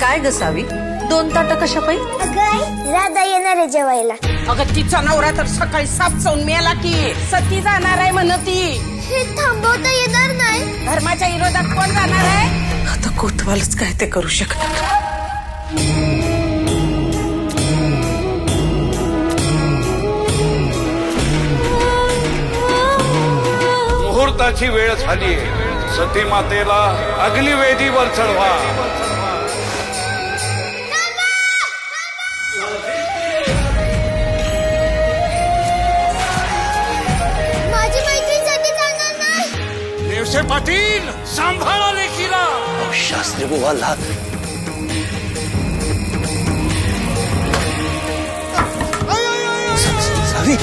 काय ग सावी? दोन ताटं कशा पाई राधा येणार आहे जेवायला. अगं तिचा नवरा तर सकाळी साप चावून मेला की. सती जाणार आहे म्हण ती. हे थांबवता येणार नाही. धर्माच्या विरोधात कोण जाणार आहे? आता कोतवालच काय ते करू शकणार मुहूर्ताची वेळ झाली सती मातेला अग्निवेदीवर चढवा. माझी मैत्रीसाठी जाणार नाही. देवसे पाटील सांभाळा लेखीला. शास्त्री बुवाला. सावी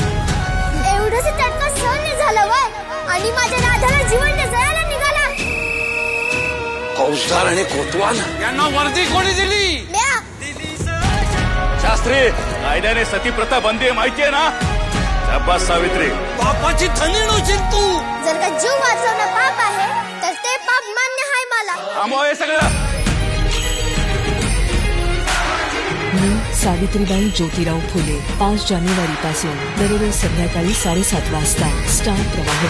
फौजदार आणि कोतवाल यांना वर्दी कोणी दिली? शास्त्री कायद्याने सती प्रथा बंदी माहितीये ना? शाबास सावित्री. बापाची थंडी नव्हती तू. जर का जीव वाचवणं पाप आहे तर ते पाप मान्य आहे मला. थांबव हे सगळं. मी सावित्रीबाई ज्योतिराव फुले पाच जानेवारी पासून दररोज संध्याकाळी साडेसात वाजता स्टार प्रवाह